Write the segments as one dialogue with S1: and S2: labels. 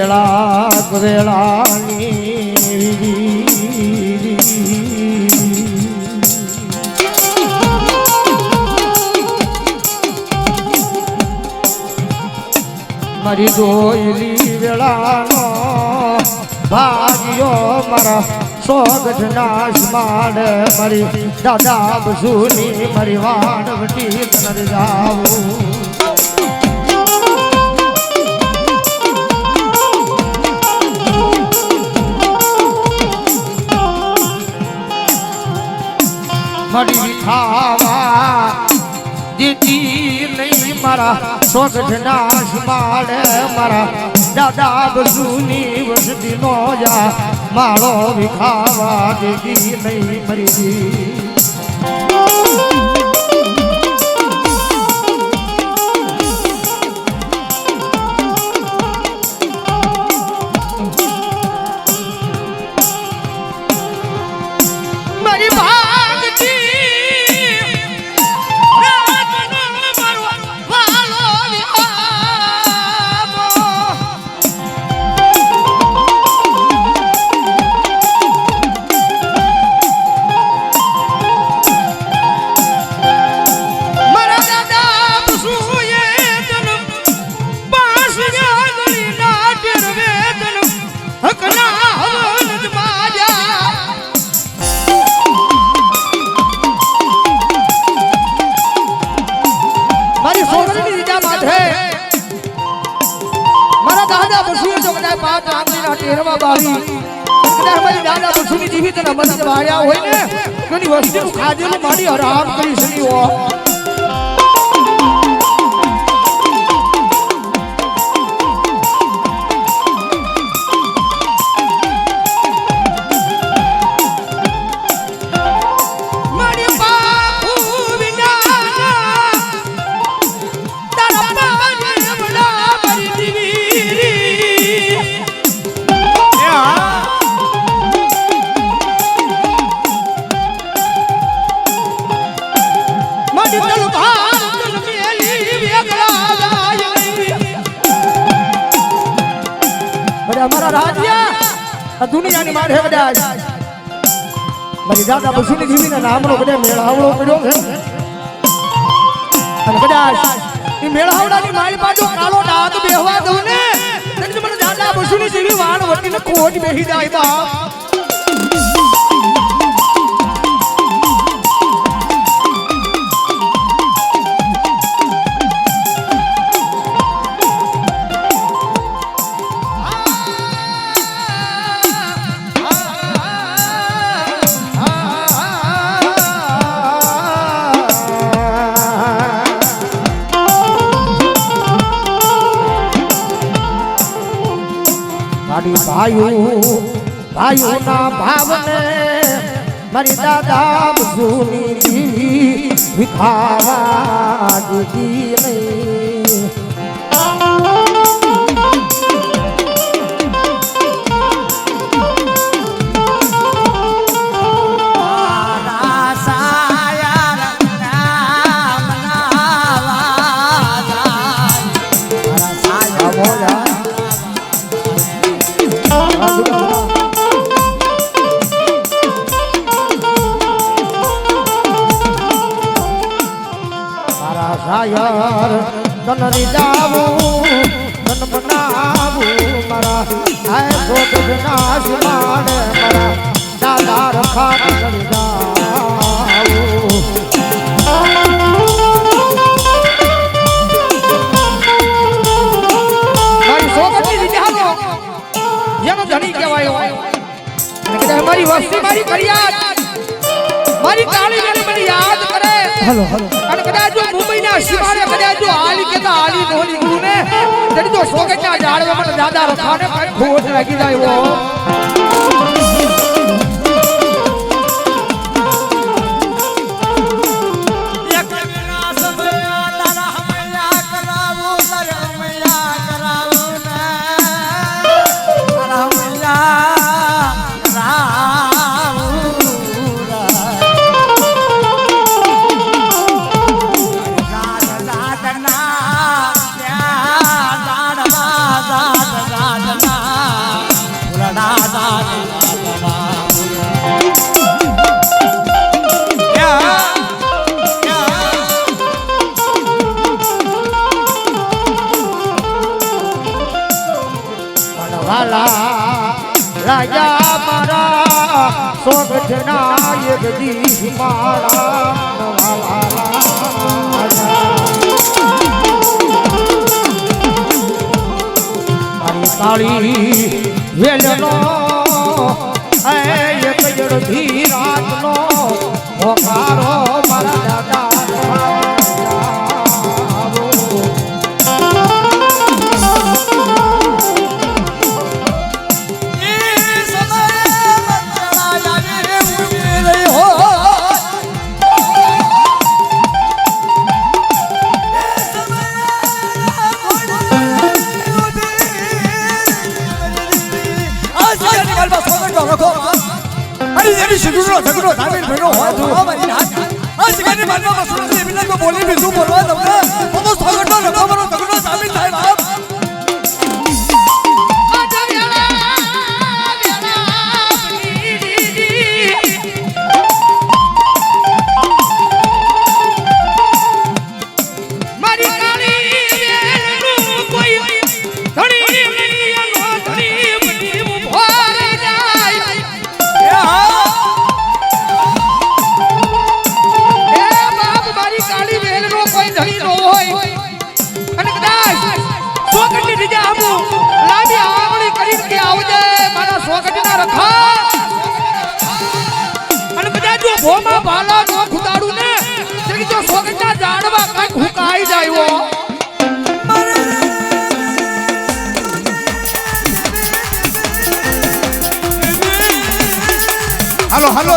S1: વેળા વેળાની મારી દોયલી વેળાનો ભાગ્યો મારા સોગઠ નાશ માડ મારી દાદા બસુની મારી વાણવટી તનર જાવું મળી ખાવા. દીદી નહીં મારા નાશ માડે મારા દાદા બસુની વસતી નો જા. માળો વિખાવા દીદી નહીં મરી આંગળીના બાળી મારી દાદા બસુની જીવિત ને મદદ બાળ્યા હોય ને, ઘણી વસ્તીનું ખાધેલું, મારી હરામ કરી શકી અમારા રાજ્યા. દુનિયાની મારે બધા મારી દાદા બસુની જીવીને નામનો બધા મેળાવડો પડ્યો છે. અને બધા એ મેળાવડાની મારી બાજુ કાળો દાંત બેહવા દઉં ને. મને દાદા બસુની જીવી વાળ વટીને કોટ બેહી જાય બા મારી દાદા સુની વિખાવા દીધી નહીં. મારી કાળી મને મને યાદ કરે. Hello hello. અને કદાચ જો મુંબઈના સીમાડે કદાચ જો આલી કેતા આલી નો ગુરુ ને તડી તો સોગંદના ઝાડવા મને દાદા રખાને કઈ લાગી જાય હો
S2: રાજા
S1: મારા સોગઠના એક દી મારા કાળી વેલનો એક જડધી રાતનો હોકારો. મારી
S2: હાલો હાલો.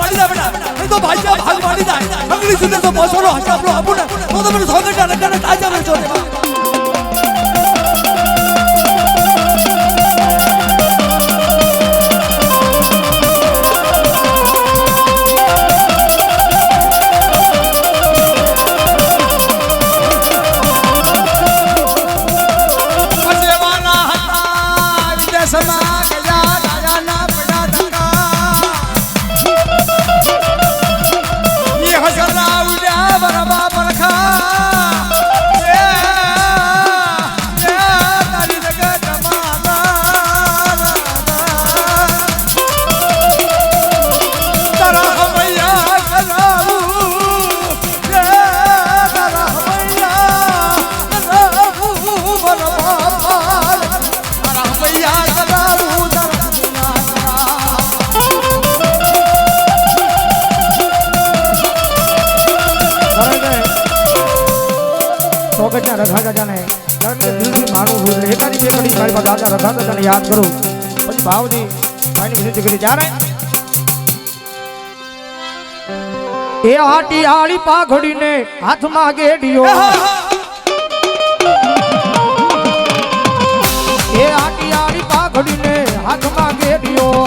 S2: હસરા ઉડ્યા બરબા પરખા
S1: તને યાદ કરું. પછી ભાવજી ભાઈની વિનંતી કરી ત્યારે એ હાટી આળી પાઘડીને હાથમાં ગેડિયો. એ હાટી આળી પાઘડીને હાથમાં ગેડિયો.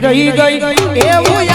S1: રહી ગઈ એવું